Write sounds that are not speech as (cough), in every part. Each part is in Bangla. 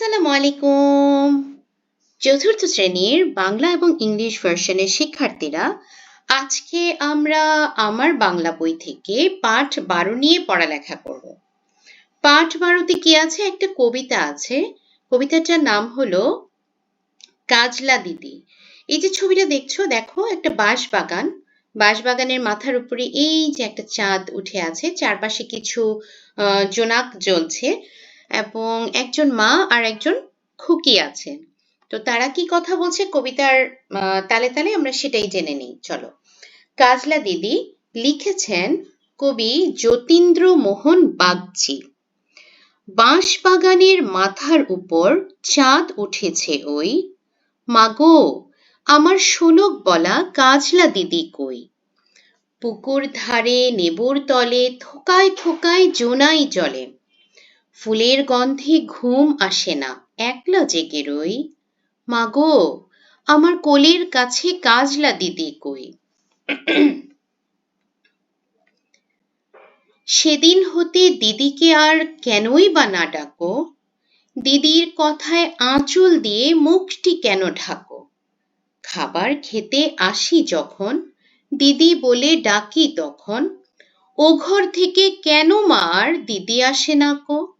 আসসালামু আলাইকুম। চতুর্থ শ্রেণির বাংলা এবং ইংলিশ ভার্সনের শিক্ষার্থীরা, আজকে আমরা আমার বাংলা বই থেকে পাঠ বারো নিয়ে পড়ালেখা করব। পাঠ বারোতে কি আছে? একটা কবিতা আছে। কবিতাটার নাম হলো কাজলা দিদি। এই যে ছবিটা দেখছ, দেখো, একটা বাঁশ বাগান বাঁশ বাগানের মাথার উপরে এই যে একটা চাঁদ উঠে আছে, চারপাশে কিছু জোনাক জ্বলছে। এবং একজন মা আর একজন খুকি আছে তো তারা কি কথা বলছে কবিতার তালে তালে আমরা সেটাই জেনে নিই, চলো। কাজলা দিদি লিখেছেন, কবি যতীন্দ্র মোহন বাগচি বাঁশ বাগানের মাথার উপর চাঁদ উঠেছে ওই। মাগো, আমার শোলক বলা কাজলা দিদি কই? পুকুর ধারে নেবুর তলে থোকায় থোকায় জোনাই জলে। ফুলের গন্ধে ঘুম আসে না। একলা জেগে রই? মাগো, আমার কোলের কাছে কাজলা দিদি কই? সেদিন হতে দিদিকে আর কেনই বা না ডাকো? দিদির কথায় আঁচল দিয়ে মুখটি কেন ঢাকো? খাবার খেতে আসি যখন, দিদি বলে ডাকি তখন। ও ঘর থেকে কেন মার দিদি আসে না কো?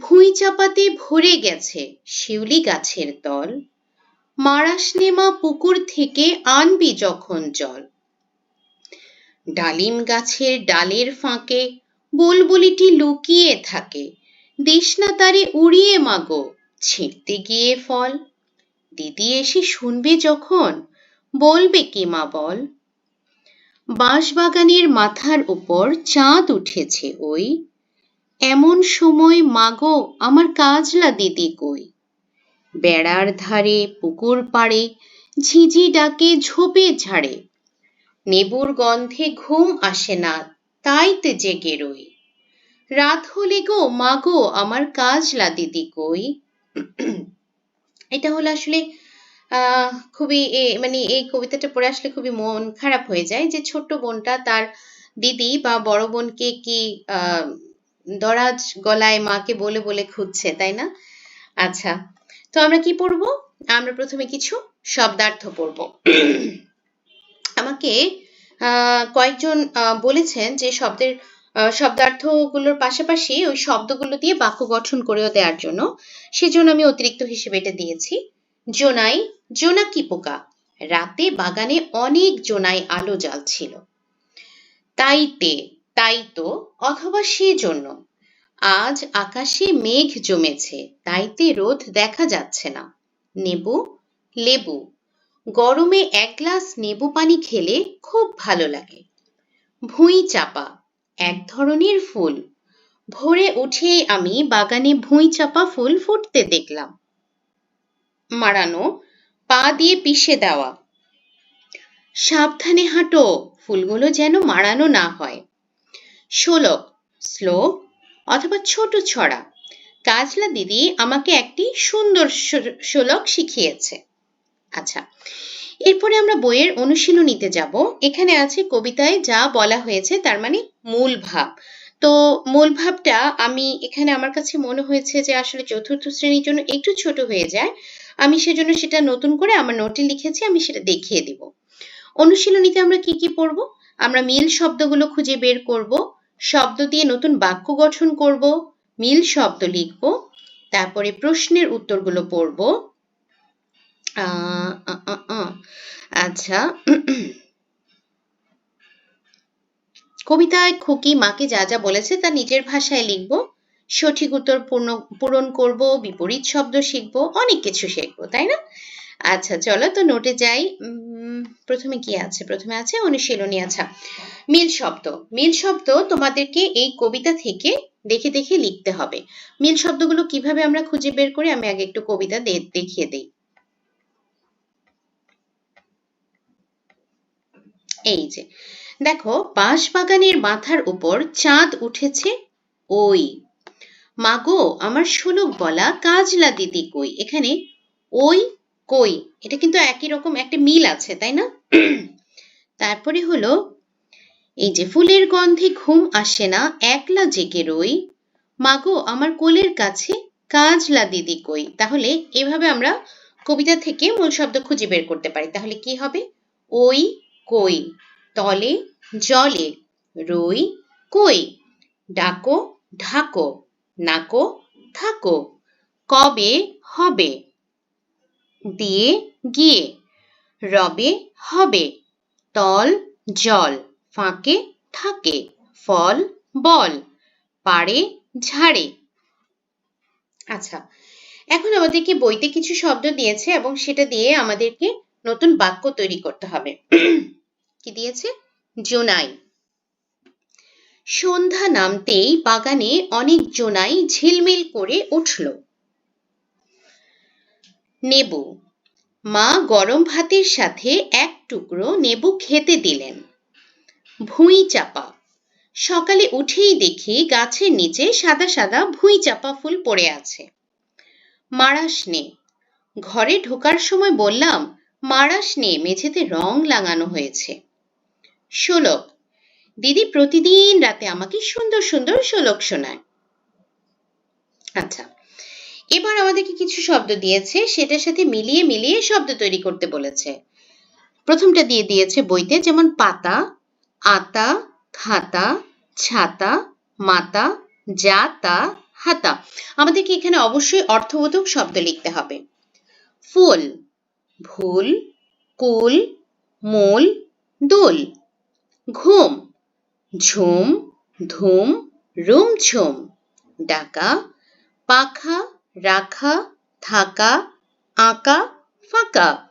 ভুঁই চাপাতে ভরে গেছে শিউলি গাছের তল। মারাস নেমা পুকুর থেকে আনবি যখন জল। ডালিম গাছের ডালের ফাঁকে বুলবুলিটি লুকিয়ে থাকে। দিস না তারে উড়িয়ে মাগো, ছিঁড়তে গিয়ে ফল। দিদি এসে শুনবে যখন, বলবে কি মা বল। বাঁশবাগানের মাথার উপর চাঁদ উঠেছে ওই। এমন সময়, মাগো, আমার কাজলা দিদি কই? বেড়ার ধারে, পুকুর পাড়ে, ঝিঝি ডাকে, ঝোপে ঝাড়ে। নেবুর গন্ধে ঘুম আসে না, তাই তে জেগে রই। রাত হলে গো, মাগো, আমার কাজলা দিদি কই? (clears throat) এটা হলো আসলে খুবই মানে এই কবিতাটা পড়ে আসলে খুবই মন খারাপ হয়ে যায় যে ছোট্ট বোনটা তার দিদি বা বড় বোনকে কি দরাজ গলায় মাকে বলে বলে খুঁজছে, তাই না? আচ্ছা তো আমরা কি পড়ব? আমরা প্রথমে কিছু শব্দার্থ পড়ব। আমাকে কয়েকজন বলেছেন যে শব্দের শব্দার্থগুলোর পাশাপাশি ওই শব্দগুলো দিয়ে বাক্য গঠন করেও দেওয়ার জন্য। সেজন্য আমি অতিরিক্ত হিসেবে এটা দিয়েছি। জোনাই জোনাকি পোকা? রাতে বাগানে অনেক জোনাই আলো জ্বালছিল। তাইতে তাইতো অথবা সেজন্য। আজ আকাশে মেঘ জমেছে, তাইতে রোদ দেখা যাচ্ছে না। নেবু, লেবু। গরমে এক গ্লাস নেবু পানি খেলে খুব ভালো লাগে। ভুঁই চাপা, এক ধরনের ফুল। ভোরে উঠেই আমি বাগানে ভুঁই চাপা ফুল ফুটতে দেখলাম। মারানো পা দিয়ে পিষে দেওয়া। সাবধানে হাঁটো, ফুলগুলো যেন মারানো না হয়। শোলক শ্লোক অথবা ছোট ছড়া। কাজলা দিদি আমাকে একটি সুন্দর শোলক শিখিয়েছে। আচ্ছা এরপরে আমরা বইয়ের অনুশীলনীতে যাব। এখানে আছে কবিতায় যা বলা হয়েছে, তার মানে মূল ভাব। তো মূল ভাবটা আমি, এখানে আমার কাছে মনে হয়েছে যে আসলে চতুর্থ শ্রেণির জন্য একটু ছোট হয়ে যায়। আমি সেজন্য সেটা নতুন করে আমার নোটে লিখেছি, আমি সেটা দেখিয়ে দিব। অনুশীলনীতে আমরা কি কি পড়ব? আমরা মিল শব্দগুলো খুঁজে বের করব। শব্দ দিয়ে নতুন বাক্য গঠন করব মিল শব্দ লিখব তারপরে প্রশ্নের উত্তরগুলো পড়ব। আচ্ছা। কবিতায় খুকি মাকে যা যা বলেছে তা নিজের ভাষায় লিখব সঠিক উত্তর পূর্ণ পূরণ করব বিপরীত শব্দ শিখব অনেক কিছু শিখব তাই না? আচ্ছা চলো তো নোটে যাই। উম, প্রথমে কি আছে? প্রথমে আছে অনুশীলনী আচ্ছা। মিল শব্দ। মিল শব্দ তোমাদেরকে এই কবিতা থেকে দেখে দেখে লিখতে হবে। মিল শব্দগুলো কীভাবে আমরা খুঁজে বের করি আমি আগে একটু কবিতা দেখিয়ে দিই। এই যে, দেখো, বাঁশবাগানের মাথার উপর চাঁদ উঠেছে ওই। মাগো, আমার শুলুক বলা কাজলা দিদি কই? এখানে ওই কই? এটা কিন্তু একই রকম, একটা মিল আছে, তাই না? তারপরে হলো, এই যে ফুলের গন্ধে ঘুম আসে না, একলা জেগে রই। মাগো, আমার কোলের কাছে কাজলা দিদি কই? তাহলে এভাবে আমরা কবিতা থেকে মূল শব্দ খুঁজে বের করতে পারি। তাহলে কি হবে? ওই কই, তলে জলে রই কই? ডাকো, ঢাকো, নাকো, থাকো, কবে হবে? দিয়ে গিয়ে। রবে হবে। তল, জল ফাঁকে থাকে। ফল, বল পাড়ে ঝাড়ে। আচ্ছা এখন আমাদেরকে বইতে কিছু শব্দ দিয়েছে এবং সেটা দিয়ে আমাদেরকে নতুন বাক্য তৈরি করতে হবে। (clears throat) কি দিয়েছে? জোনাই। সন্ধ্যা নামতেই বাগানে অনেক জোনাই ঝিলমিল করে উঠল। নেবু। মা গরম ভাতের সাথে এক টুকরো নেবু খেতে দিলেন। ভুঁই চাপা। সকালে উঠেই দেখি গাছের নিচে সাদা সাদা ভুঁই চাপা ফুল পড়ে আছে। মারাস নে। ঘরে ঢোকার সময় বললাম, মারাস নে, মেঝেতে রং লাগানো হয়েছে। শোলক, দিদি প্রতিদিন রাতে আমাকে সুন্দর সুন্দর শোলক শোনায়। আচ্ছা এবার আমাদেরকে কিছু শব্দ দিয়েছে, সেটার সাথে মিলিয়ে মিলিয়ে শব্দ তৈরি করতে বলেছে। প্রথমটা দিয়ে দিয়েছে বইতে যেমন পাতা, আতা, খাতা, ছাতা, মাতা, জাতা, হাতা। আমাদেরকে এখানে অবশ্যই অর্থবোধক শব্দ লিখতে হবে। ফুল, ভুল, কুল, মূল, দোল। ঘুম, ঝুম, ধুম রুম ঝুম ডাকা, পাখা রাখা, থাকা, আঁকা, ফাঁকা।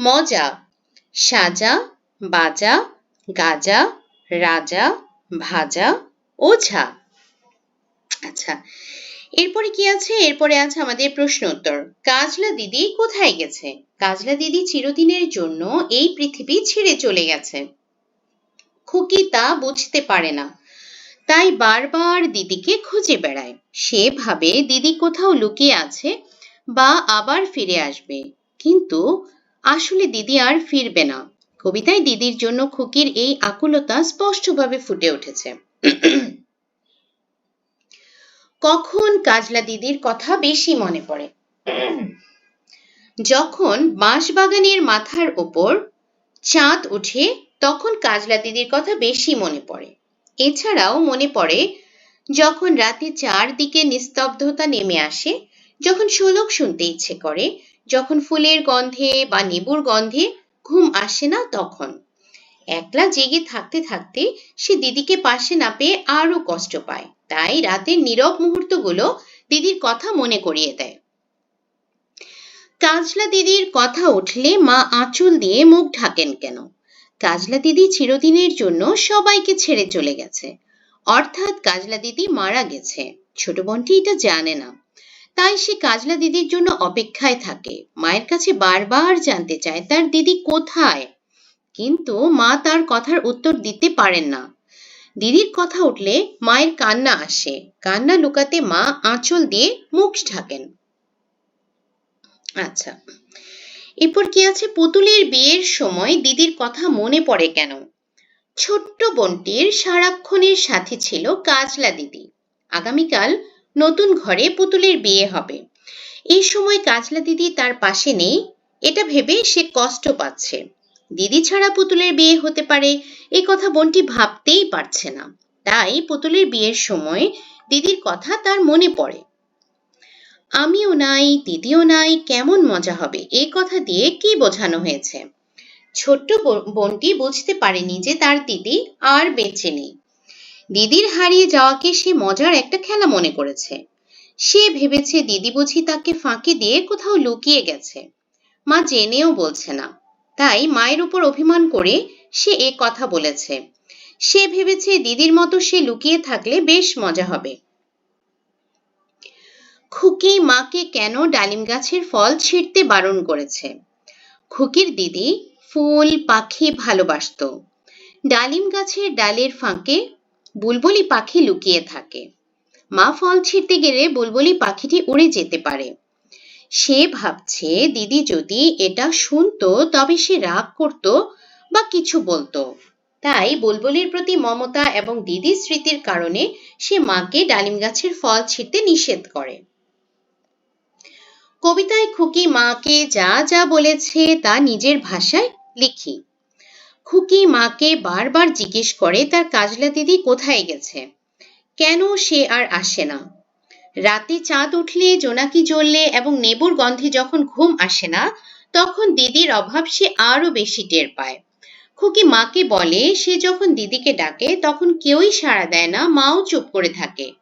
মজা, সাজা, বাজা, গাজা, রাজা, ভাজা, ওঝা। আচ্ছা এরপরে কি আছে? এরপরে আছে আমাদের প্রশ্ন উত্তর। কাজলা দিদি কোথায় গেছে? কাজলা দিদি চিরদিনের জন্য এই পৃথিবী ছেড়ে চলে গেছে। খুকি তা বুঝতে পারে না। তাই বারবার দিদিকে খুঁজে বেড়ায়। সে ভাবে দিদি কোথাও লুকিয়ে আছে বা আবার ফিরে আসবে। কিন্তু আসলে দিদি আর ফিরবে না। কবিতায় দিদির জন্য খুকির এই আকুলতা স্পষ্টভাবে ফুটে উঠেছে। কখন কাজলা দিদির কথা বেশি মনে পড়ে? যখন বাঁশবাগানের মাথার ওপর চাঁদ উঠে, তখন কাজলা দিদির কথা বেশি মনে পড়ে। এছাড়াও মনে পড়ে, যখন রাতে চারদিকে নিস্তব্ধতা নেমে আসে, যখন শোলক শুনতে ইচ্ছে করে, যখন ফুলের গন্ধে বা নেবুর গন্ধে ঘুম আসে না তখন। একলা জেগে থাকতে থাকতে সে দিদিকে পাশে না পেয়ে আরও কষ্ট পায়। তাই রাতের নীরব মুহূর্তগুলো দিদির কথা মনে করিয়ে দেয়। কাজলা দিদির কথা উঠলে মা আঁচল দিয়ে মুখ ঢাকেন কেন? কাজলা দিদি চিরদিনের জন্য সবাইকে ছেড়ে চলে গেছে। অর্থাৎ কাজলা দিদি মারা গেছে। ছোট বোনটি এটা জানে না। তাই সে কাজলা দিদির জন্য অপেক্ষায় থাকে। মায়ের কাছে বারবার জানতে চায় তার দিদি কোথায়। কিন্তু মা তার কথার উত্তর দিতে পারেন না। দিদির কথা উঠলে মায়ের কান্না আসে। কান্না লুকাতে মা আঁচল দিয়ে মুখ ঢাকেন। আচ্ছা। এরপর কি আছে? পুতুলের বিয়ের সময় দিদির কথা মনে পড়ে কেন? ছোট্ট বোনটির সারাক্ষণের সাথে ছিল কাজলা দিদি। আগামীকাল নতুন ঘরে পুতুলের বিয়ে হবে। এই সময় কাজলা দিদি তার পাশে নেই, এটা ভেবে সে কষ্ট পাচ্ছে। দিদি ছাড়া পুতুলের বিয়ে হতে পারে এই কথা বোনটি ভাবতেই পারছে না। তাই পুতুলের বিয়ের সময় দিদির কথা তার মনে পড়ে। আমিও নাই দিদিও নাই, কেমন মজা হবে? এই কথা দিয়ে কি বোঝানো হয়েছে? ছোট্ট বোনটি বুঝতে পারেনি যে তার দিদি আর বেঁচে নেই। দিদির হারিয়ে যাওয়াকে সে মজার একটা খেলা মনে করেছে। সে ভেবেছে দিদি বুঝি তাকে ফাঁকি দিয়ে কোথাও লুকিয়ে গেছে। মা জেনেও বলছে না। তাই মায়ের উপর অভিমান করে সে এ কথা বলেছে। সে ভেবেছে দিদির মতো সে লুকিয়ে থাকলে বেশ মজা হবে। খুকি মাকে কেন ডালিম গাছের ফল ছিঁড়তে বারণ করেছে? খুকির দিদি ফুল, পাখি ভালোবাসত। ডালিম গাছের ডালের ফাঁকে বুলবুলি পাখি লুকিয়ে থাকে। মা ফল ছিঁড়তে গেলে বুলবুলি পাখিটি উড়ে যেতে পারে। সে ভাবছে, দিদি যদি এটা শুনতো, তবে সে রাগ করত বা কিছু বলতো। তাই বুলবুলির প্রতি মমতা এবং দিদির স্মৃতির কারণে সে মাকে ডালিম গাছের ফল ছিঁড়তে নিষেধ করে। কবিতায় খুকি মাকে যা যা বলেছে তা নিজের ভাষায় লিখি। খুকি মাকে বারবার জিজ্ঞেস করে, তার কাজলা দিদি কোথায় গেছে? কেন সে আর আসে না? রাতে চাঁদ উঠলে জোনাকি জ্বললে এবং নেবুর গন্ধে যখন ঘুম আসে না, তখন দিদির অভাব সে আরও বেশি টের পায়। খুকি মাকে বলে, সে যখন দিদিকে ডাকে, তখন কেউই সাড়া দেয় না, মাও চুপ করে থাকে।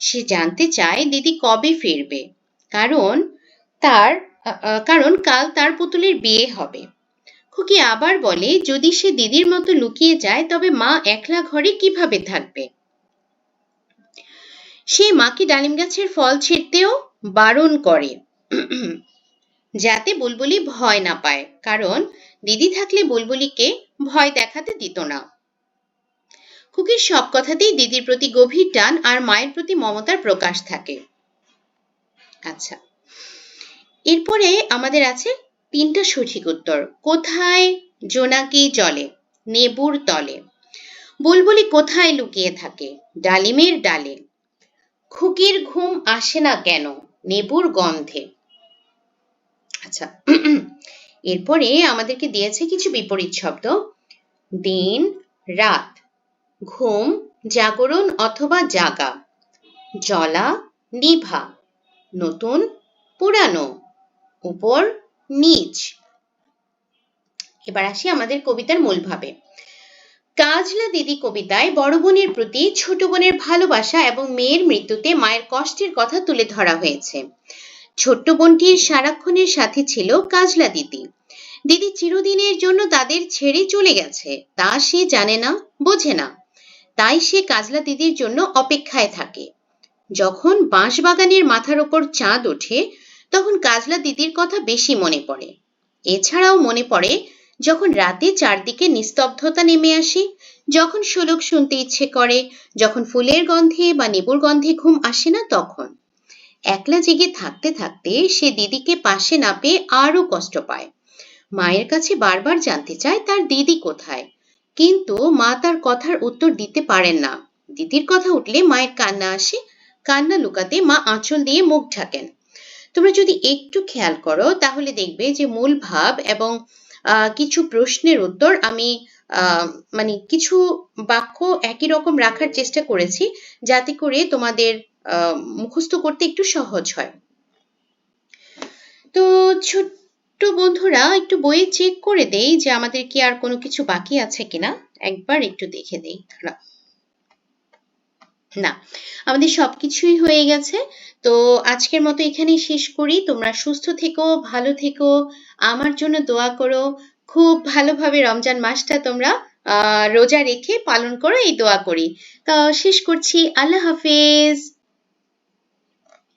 সে জানতে চায় দিদি কবে ফিরবে। কারণ তার কারণ কাল তার পুতুলের বিয়ে হবে। খুকি আবার বলে, যদি সে দিদির মতো লুকিয়ে যায়, তবে মা একলা ঘরে কীভাবে থাকবে? সে মাকে ডালিম গাছের ফল ছিঁড়তেও বারণ করে। যাতে বুলবুলি ভয় না পায়, কারণ দিদি থাকলে বুলবুলিকে ভয় দেখাতে দিত না। খুকির সব কথাতেই দিদির প্রতি গভীর টান আর মায়ের প্রতি মমতার প্রকাশ থাকে। আচ্ছা। এরপরে আমাদের আছে তিনটা সঠিক উত্তর। কোথায় জোনাকি জলে? নেবুর তলে। বুলবুলি কোথায় লুকিয়ে থাকে? ডালিমের ডালে। খুকির ঘুম আসে না কেন? নেবুর গন্ধে। আচ্ছা (clears throat) এরপরে আমাদেরকে দিয়েছে কিছু বিপরীত শব্দ। দিন, রাত। ঘুম, জাগরণ অথবা জাগা। জলা নিভা। নতুন, পুরানো। উপর নিচ। এবার আসি আমাদের কবিতার মূল ভাবে। কাজলা দিদি কবিতায় বড় বোনের প্রতি ছোট বোনের ভালোবাসা এবং মেয়ের মৃত্যুতে মায়ের কষ্টের কথা তুলে ধরা হয়েছে। ছোট্ট বোনটির সারাক্ষণের সাথে ছিল কাজলা দিদি। দিদি চিরদিনের জন্য তাদের ছেড়ে চলে গেছে। তা সে জানে না, বোঝে না। তাই সে কাজলা দিদির জন্য অপেক্ষায় থাকে। যখন বাঁশবাগানের মাথার ওপর চাঁদ ওঠে তখন কাজলা দিদির কথা বেশি মনে পড়ে। এছাড়াও মনে পড়ে, যখন রাতে চারদিকে নিস্তব্ধতা নেমে আসে, যখন শোলক শুনতে ইচ্ছে করে, যখন ফুলের গন্ধে বা নেবুর গন্ধে ঘুম আসে না তখন। একলা জেগে থাকতে থাকতে সে দিদিকে পাশে না পেয়ে আরও কষ্ট পায়। মায়ের কাছে বারবার জানতে চায় তার দিদি কোথায়। কিন্তু মা তার কথার উত্তর দিতে পারেন না। দিদির কথা উঠলে মায়ের কান্না আসে, কান্না লুকাতে মা আঁচল দিয়ে মুখ ঢাকেন। তোমরা যদি একটু খেয়াল করো, তাহলে দেখবে যে মূল ভাব এবং কিছু প্রশ্নের উত্তর আমি মানে কিছু বাক্য একই রকম রাখার চেষ্টা করেছি যাতে করে তোমাদের মুখস্থ করতে একটু সহজ হয়। তো ছোট্ট বন্ধুরা, একটু বইয়ে চেক করে দেই যে আমাদের কি আর কোনো কিছু বাকি আছে কিনা। একবার একটু দেখে দেই। না, আমাদের সবকিছুই হয়ে গেছে। তো আজকের মতো এখানেই শেষ করি। তোমরা সুস্থ থেকো, ভালো থেকো, আমার জন্য দোয়া করো। খুব ভালোভাবে রমজান মাসটা তোমরা রোজা রেখে পালন করো, এই দোয়া করি। তো শেষ করছি। আল্লাহ হাফেজ।